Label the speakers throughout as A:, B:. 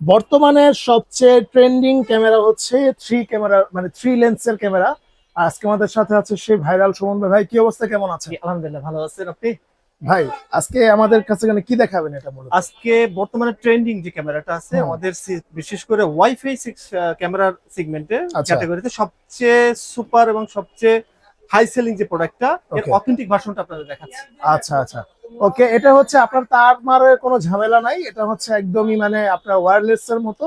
A: বর্তমানে সবচেয়ে trending camera হচ্ছে থ্রি ক্যামেরা মানে থ্রি লেন্সের ক্যামেরা আজকে আমাদের সাথে আছে সেই ভাইরাল সুমন ভাই। ভাই কি অবস্থা? কেমন আছে?
B: আলহামদুলিল্লাহ ভালো আছেন আপনি?
A: ভাই আজকে আমাদের কাছে এখানে কি দেখাবেন এটা মূলত?
B: আজকে বর্তমানে ট্রেন্ডিং যে ক্যামেরাটা আছে আমাদের বিশেষ করে ওয়াইফাই ক্যামেরার সেগমেন্টে। ক্যাটাগরিতে সবচেয়ে সুপার এবং সবচেয়ে হাই সেলিং যে প্রোডাক্টটা এর. অথেন্টিক ভার্সনটা আপনাদের দেখাচ্ছি।
A: আচ্ছা আচ্ছা। ওকে এটা হচ্ছে আপনার তার মারের কোনো ঝামেলা নাই এটা হচ্ছে একদমই মানে আপনার ওয়্যারলেস এর মতো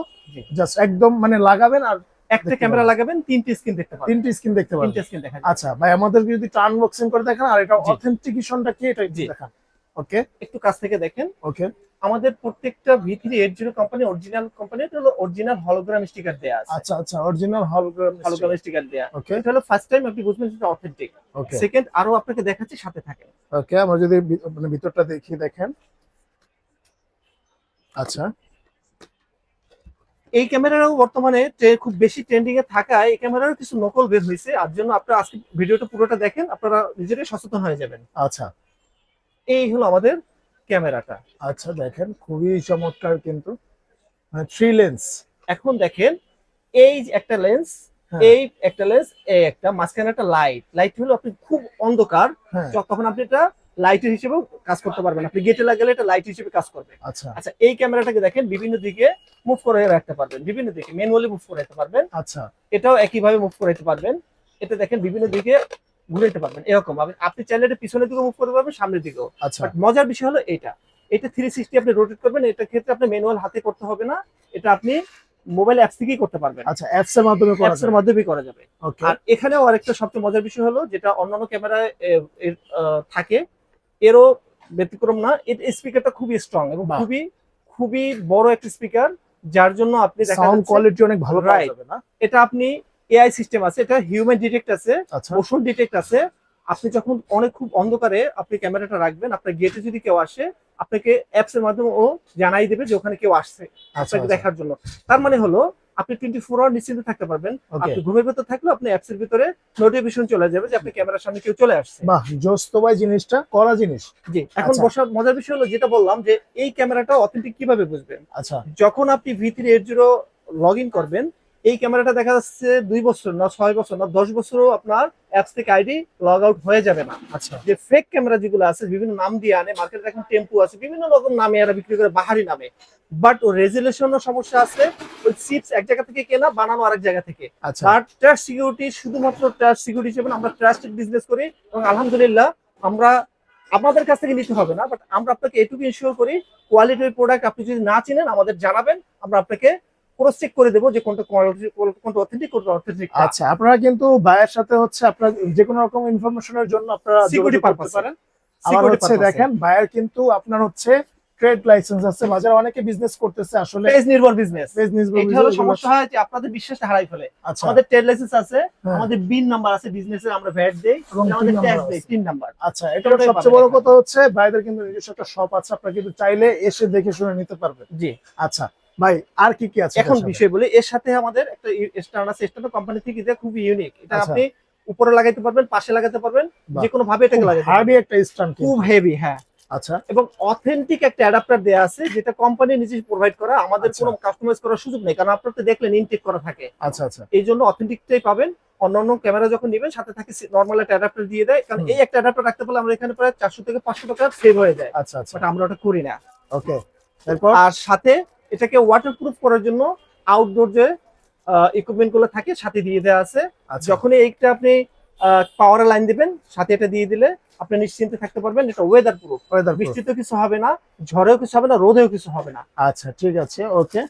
A: জাস্ট একদম মানে লাগাবেন আর
B: একটা ক্যামেরা লাগাবেন তিনটি স্ক্রিন দেখতে পাবেন।
A: তিনটি স্ক্রিন দেখতে পাবেন।
B: তিনটি স্ক্রিন দেখা
A: আচ্ছা ভাই আমাদের যদি টার্ন বক্সিং করে দেখেন আর এটা। অথেন্টিকেশনটা কি এটা দেখান। ওকে
B: একটু কাছ থেকে দেখেন।
A: ওকে
B: আমাদের প্রত্যেকটা V three eight zero company original company এটা হলো অরিজিনাল হলোগ্রাম স্টিকার দেয়া আছে।
A: আচ্ছা আচ্ছা অরিজিনাল হলোগ্রাম
B: হলোগ্রাম স্টিকার দেয়া।
A: ওকে
B: এটা হলো ফার্স্ট টাইম আপনি বুঝবেন সেটা অথেন্টিক
A: ওকে
B: সেকেন্ড আরও আপনাকে দেখাচ্ছি সাথে থাকে
A: ওকে আমরা যদি মানে ভিতরটা দেখি দেখেন। আচ্ছা।
B: এই ক্যামেরাও বর্তমানে খুব বেশি ট্রেন্ডিং এ থাকায় এই ক্যামেরারও কিছু নকল বের হয়েছে। আর জন্য আপনারা আজকে ভিডিওটা পুরোটা দেখেন আপনারা নিজেরাই সচেতন হয়ে যাবেন।
A: আচ্ছা।
B: এই হলো আমাদের ক্যামেরাটা।
A: আচ্ছা দেখেন খুবই চমৎকার কিন্তু মানে থ্রি লেন্স
B: এখন দেখেন এই যে একটা লেন্স
A: হ্যাঁ।
B: এই একটা লেন্স এই একটা মাঝখানে একটা লাইট লাইট হলো আপনি খুব অন্ধকার
A: হ্যাঁ।
B: তখন আপনি এটা লাইটের হিসেবে কাজ করতে পারবেন। আপনি গেটে লাগালে এটা লাইট হিসেবে কাজ করবে।
A: আচ্ছা।
B: আচ্ছা এই ক্যামেরাটাকে দেখেন বিভিন্ন দিকে মুভ করে রাখতে পারবেন। বিভিন্ন দিকে ম্যানুয়ালি মুভ করে রাখতে পারবেন।
A: আচ্ছা।
B: এটাও একইভাবে মুভ করাইতে পারবেন। এটা দেখেন বিভিন্ন দিকে ঘুরাইতে পারবেন এরকম আপনি- আপনি চাইলে এটা পিছনের দিকে মুভ করতে পারবেন সামনের দিকেও।
A: আচ্ছা।
B: বাট মজার বিষয় হলো এটা। এটা থ্রি সিক্সটি আপনি রোটেট করবেন এটা ক্ষেত্রে আপনি ম্যানুয়াল হাতে করতে হবে না। এটা আপনি মোবাইল অ্যাপস থেকেই করতে পারবেন।
A: আচ্ছা অ্যাপস এর মাধ্যমে করা
B: অ্যাপস এর মাধ্যমেই করা যাবে।
A: ওকে
B: আর এখানেও আরেকটা সবচেয়ে মজার বিষয় হলো যেটা অন্যান্য ক্যামেরায় থাকে এরও ব্যতিক্রম না এর স্পিকারটা খুবই স্ট্রং এবং খুবই খুবই বড় একটা স্পিকার যার জন্য আপনি দেখা
A: সাউন্ড কোয়ালিটি অনেক ভালো পাওয়া যাবে না?
B: এটা আপনি এআই সিস্টেম আছে এটা হিউম্যান ডিটেক্ট আছে
A: আচ্ছা।
B: ওষুধ ডিটেক্ট আছে। আপনি যখন অনেক খুব অন্ধকারে আপনি ক্যামেরাটা রাখবেন আপনার গেটে যদি কেউ আসে আপনাকে অ্যাপস এর মাধ্যমে ও জানাই দেবে যে ওখানে কেউ আসছে
A: আচ্ছা
B: আপনাকে দেখার জন্য। তার মানে হলো আপনি টোয়েন্টি ফোর আওয়ার নিশ্চিন্তে থাকতে পারবেন। আপনি ঘুমের ভেতর থাকলে আপনি অ্যাপস এর ভিতরে নোটিফিকেশন চলে যাবে যে আপনি ক্যামেরার সামনে কেউ চলে আসছে।
A: বাহ জোস তো ভাই জিনিসটা করা জিনিস।
B: জি এখন
A: আচ্ছা।
B: বসার মজার বিষয় হলো যেটা বললাম যে এই ক্যামেরাটা অথেন্টিক কীভাবে বুঝবেন?
A: আচ্ছা।
B: যখন আপনি V three eight zero log in করবেন এই ক্যামেরাটা দেখা যাচ্ছে দুই বছর না ছয় বছর না দশ বছরও আপনার অ্যাপস থেকে আইডি লগ আউট হয়ে যাবে না।
A: আচ্ছা।
B: যে ফেক ক্যামেরা যেগুলো আছে বিভিন্ন নাম দিয়ে আনে মার্কেটে এখন টেম্পু আছে বিভিন্ন রকম নামে এরা বিক্রি করে বাহারি নামে। বাট ও রেজুলেশনের সমস্যা আছে ওই চিপস এক জায়গা থেকে কেনা বানানো আরেক জায়গা থেকে।
A: আচ্ছা।
B: আর ট্রাস্ট সিকিউরিটি শুধুমাত্র ট্রাস্ট সিকিউরিটি হিসেবে আমরা ট্রাস্টেড বিজনেস করি এবং আলহামদুলিল্লাহ আমরা আমাদের কাছ থেকে নিতে হবে না বাট আমরা আপনাকে এটুকু ইনশিওর করি কোয়ালিটির প্রোডাক্ট আপনি যদি না চিনেন আমাদের জানাবেন আমরা আপনাকে ক্রস চেক করে দেবো যে কোনটা কোয়ালিটি কোনটা অথেন্টিক কোনটা অথেন্টিক
A: আচ্ছা আপনারা কিন্তু ভাইয়ের সাথে হচ্ছে আপনারা যে কোনো রকম ইনফরমেশনের জন্য আপনারা পারেন। আবার হচ্ছে দেখেন ভাইয়ের কিন্তু আপনার হচ্ছে ট্রেড লাইসেন্স আছে। বাজারে অনেকে বিজনেস করতেছে আসলে।
B: পেজ নির্ভর বিজনেস
A: business বা
B: এটা হলো সমস্যা হয় যে আপনাদের বিশ্বাস হারাই ফেলে।
A: আচ্ছা।
B: আমাদের ট্রেড লাইসেন্স আছে
A: হ্যাঁ।
B: আমাদের বিন নাম্বার আছে বিজনেসের আমরা ভ্যাট দেই আমাদের ট্যাক্স দেই তিন নাম্বার
A: আচ্ছা এটা সবচেয়ে বড় কথা হচ্ছে ভাইদের কিন্তু নিজস্ব একটা শপ আছে আপনারা কিন্তু চাইলে এসে দেখে শুনে নিতে পারবেন।
B: জি।
A: আচ্ছা ভাই আর কি কি আছে
B: এখন বিষয় বলি এর সাথে আমাদের একটা স্টার্ন আছে স্টার্ন কোম্পানি থেকে এটা খুবই ইউনিক এটা
A: আচ্ছা।
B: আপনি উপরে লাগাইতে পারবেন পাশে লাগাতে পারবেন। যে কোনো ভাবে এটাকে
A: হার্ডি
B: পারবেন।
A: একটা স্ট্যান্ড
B: খুব হেভি হ্যাঁ।
A: আচ্ছা।
B: এবং অথেন্টিক একটা অ্যাডাপ্টার দেয়া আছে যেটা কোম্পানি নিজে প্রোভাইড করা আমাদের
A: আচ্ছা।
B: কোনো কাস্টমাইজ করার সুযোগ নেই কারণ আপনার তো দেখলেন ইনটেক করা থাকে।
A: আচ্ছা আচ্ছা।
B: এই জন্য অথেন্টিকটাই পাবেন অন্যান্য ক্যামেরা যখন নেবেন সাথে থাকে নর্মাল একটা অ্যাডাপ্টার দিয়ে দেয় কারণ এই একটা অ্যাডাপ্টার রাখতে পারলে আমরা এখানে প্রায় চারশো থেকে পাঁচশো টাকা সেভ হয়ে যায়।
A: আচ্ছা আচ্ছা।
B: বাট আমরা ওটা করি না।
A: ওকে
B: আর সাথে এটাকে ওয়াটারপ্রুফ করার জন্য আউটডোর যে ইকুইপমেন্টগুলো থাকে সাথে দিয়ে দেওয়া আছে।
A: আচ্ছা।
B: যখনই এইটা আপনি পাওয়ার লাইন দিবেন সাথে এটা দিয়ে দিলে আপনি নিশ্চিন্তে থাকতে পারবেন এটা ওয়েদার প্রুফ। বৃষ্টিতে কিছু হবে না ঝড়েও কিছু হবে না রোদেও কিছু হবে না।
A: আচ্ছা ঠিক আছে ওকে।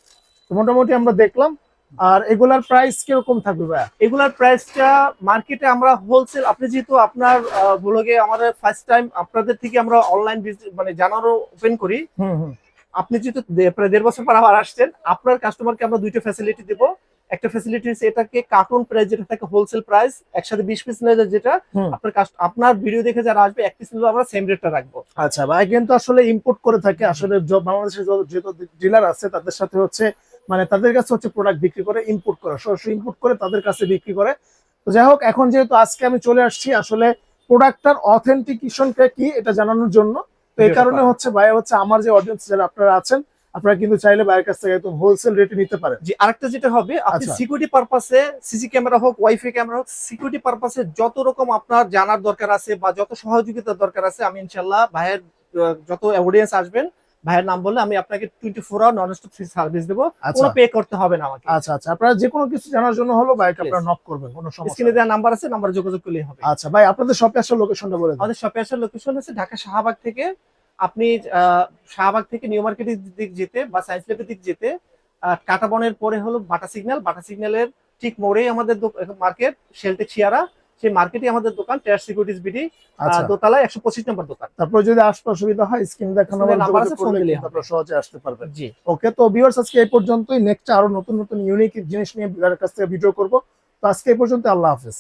A: তো মোটামুটি আমরা দেখলাম। আর এগুলার প্রাইস কীরকম থাকবে ভাই
B: এগুলার প্রাইসটা মার্কেটে আমরা হোলসেল আপনি যেহেতু আপনার ব্লগে আমাদের ফার্স্ট টাইম আপনাদের থেকে আমরা অনলাইন মানে জানারও ওপেন করি।
A: হুম হুম।
B: আপনি যেহেতু প্রায় দেড় বছর পর আবার আসছেন আপনার কাস্টমারকে আমরা দুইটা ফ্যাসিলিটি দেবো। একটা ফ্যাসিলিটি হচ্ছে এটাকে কার্টুন প্রাইস যেটা থাকে হোলসেল প্রাইস একসাথে বিশ পিস নেয় যেটা। আপনার কাস্ট- আপনার ভিডিও দেখে যারা আসবে এক পিস নিলেও আমরা সেম রেটটা রাখব।
A: আচ্ছা ভাই কিন্তু আসলে ইম্পোর্ট করে থাকে আসলে য- বাংলাদেশে যত- যত ডিলার আছে তাদের সাথে হচ্ছে মানে তাদের কাছে হচ্ছে প্রোডাক্ট বিক্রি করে ইম্পোর্ট করে। সরাসরি ইম্পোর্ট করে তাদের কাছে বিক্রি করে। তো যাই হোক এখন যেহেতু আজকে আমি চলে আসছি আসলে প্রোডাক্টটার অথেন্টিকেশনটা কি এটা জানানোর জন্য তো এই কারণে হচ্ছে ভাই হচ্ছে আমার যে অডিয়েন্স যারা আপনারা আছেন আপনারা কিন্তু চাইলে বাইরের কাছ থেকে একদম হোলসেল রেটে নিতে পারেন
B: জি আরেকটা যেটা হবে আপনি। সিকিউরিটি পারপাসে সিসি ক্যামেরা হোক ওয়াইফাই ক্যামেরা হোক সিকিউরিটি পারপাসে যত রকম আপনার জানার দরকার আছে বা যত সহযোগিতার দরকার আছে আমি ইনশাল্লাহ ভাইয়ের যত অডিয়েন্স আসবেন ভাইয়ের নাম বললে আমি আপনাকে twenty four hour non stop service দেবো।
A: আচ্ছা।
B: কোনো পে করতে হবে না আমাকে।
A: আচ্ছা আচ্ছা। আপনারা যে কোনো কিছু জানার জন্য হলো
B: Yes.
A: আপনারা নক করবেন কোনো সমস্যা
B: স্ক্রিনে। দেওয়া নাম্বার আছে নাম্বারে যোগাযোগ করলেই হবে।
A: আচ্ছা ভাই আপনাদের শপে আসার লোকেশনটা বলে দিন।
B: আমাদের শপে আসার লোকেশন হচ্ছে ঢাকা শাহবাগ থেকে। আপনি শাহবাগ থেকে নিউ মার্কেটের দিক যেতে বা সায়েন্স ল্যাবের দিক যেতে আহ, কাটা বনের পরে হলো বাটা সিগন্যাল। বাটা সিগন্যালের ঠিক মোড়েই আমাদের মার্কেট শেলটেক শিয়ারা। সেই মার্কেটে আমাদের দোকান টেয়ার সিকিউরিটিস বিডি
A: দোতলায়
B: দোতলা একশো পঁচিশ নম্বর দোকান।
A: তারপর যদি আসতে অসুবিধা হয় স্ক্রিন দেখানো আপনারা সহজে আসতে পারবেন।
B: জি।
A: ওকে তো ভিউয়ার্স আজকে এই পর্যন্তই। নেক্সট আরও নতুন নতুন ইউনিক জিনিস নিয়ে কাছ থেকে ভিডিও করব। তো আজকে এই পর্যন্ত আল্লাহ হাফেজ।